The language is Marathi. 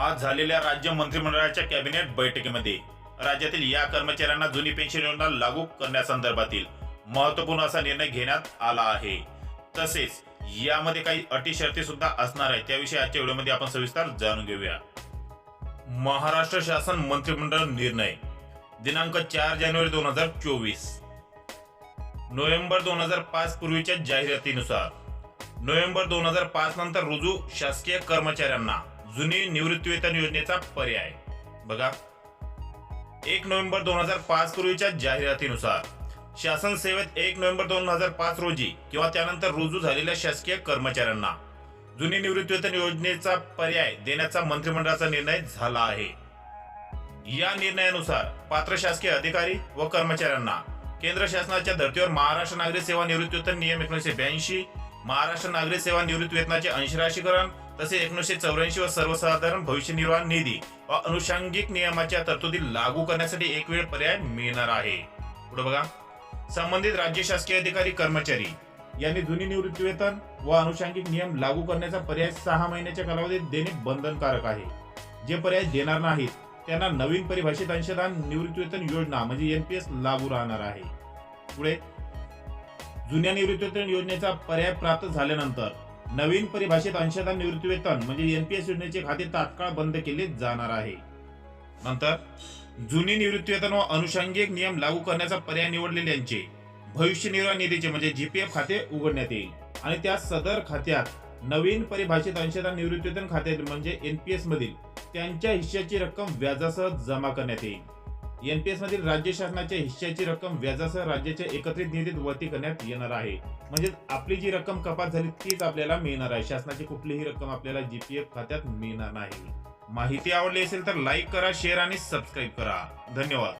आज झालेल्या राज्य मंत्रिमंडळाच्या कॅबिनेट बैठकीमध्ये राज्यातील या कर्मचाऱ्यांना जुनी पेन्शन योजना लागू करण्यासंदर्भातील महत्त्वपूर्ण असा निर्णय घेण्यात आला आहे. तसेच यामध्ये काही अटी शर्ती सुद्धा असणार आहे त्याविषयी आजच्या व्हिडिओमध्ये आपण सविस्तर जाणून घेऊया. महाराष्ट्र शासन मंत्रिमंडळ निर्णय. दिनांक चार जानेवारी दोन हजार चोवीस. नोव्हेंबर दोन हजार पाच पूर्वीच्या जाहिरातीनुसार. नोव्हेंबर दोन हजार पाच नंतर रुजू शासकीय कर्मचाऱ्यांना. जुनी निवृत्तीवेतन योजनेचा पर्याय. बघा. एक नोव्हेंबर दोन हजार पाच पूर्वीच्या जाहिरातीनुसार शासन सेवेत एक नोव्हेंबर दोन हजार पाच रोजी किंवा त्यानंतर रुजू झालेल्या शासकीय कर्मचाऱ्यांना जुनी निवृत्तीवेतन योजनेचा पर्याय देण्याचा मंत्रिमंडळाचा निर्णय झाला आहे. या निर्णयानुसार पात्र शासकीय अधिकारी व कर्मचाऱ्यांना केंद्र शासनाच्या धर्तीवर महाराष्ट्र नागरी सेवा निवृत्तीवेतन नियम एकोणीसशे ब्याऐंशी महाराष्ट्र नागरी सेवा निवृत्ती वेतनाचे अंशराशीकरण तसेच एकोणीसशे चौऱ्याऐंशी व सर्वसाधारण भविष्य निर्वाह निधी व अनुषंगिक नियमाच्या तरतुदी लागू करण्यासाठी एक वेळ पर्याय मिळणार आहे. पुढे बघा. संबंधित राज्य शासकीय अधिकारी कर्मचारी यांनी जुनी निवृत्ती वेतन व अनुषंगिक नियम लागू करण्याचा पर्याय सहा महिन्याच्या कालावधीत देणे बंधनकारक आहे. जे पर्याय देणार नाहीत त्यांना नवीन परिभाषित अंशदान निवृत्तीवेतन योजना म्हणजे एनपीएस लागू राहणार आहे. पुढे जुन्या निवृत्तीवेतन योजनेचा पर्याय प्राप्त झाल्यानंतर नवीन परिभाषित अंशदान निवृत्तीवेतन म्हणजे एनपीएस योजनेचे खाते तात्काळ बंद केले जाणार आहे. नंतर जुनी निवृत्तीवेतन व अनुषंगिक नियम लागू करण्याचा पर्याय निवडलेल्यांचे भविष्य निर्वाह निधीचे म्हणजे जीपीएफ खाते उघडण्यात येईल. आणि त्या सदर खात्यात नवीन परिभाषित अंशदान निवृत्तीवेतन खात्यात म्हणजे एनपीएस मधील त्यांच्या हिश्श्याची रक्कम व्याजासह जमा करण्यात येईल. एनपीएस मधील राज्य शासनाच्या हिश्श्याची रक्कम व्याजासह राज्याच्या एकत्रित निधीत वरती करण्यात येणार आहे. म्हणजे आपली जी रक्कम कपात झाली तीच आपल्याला मिळणार आहे. शासनाची कुठलीही रक्कम आपल्याला जीपीएफ खात्यात मिळणार नाही. माहिती आवडली असेल तर लाईक करा शेअर आणि सबस्क्राईब करा. धन्यवाद.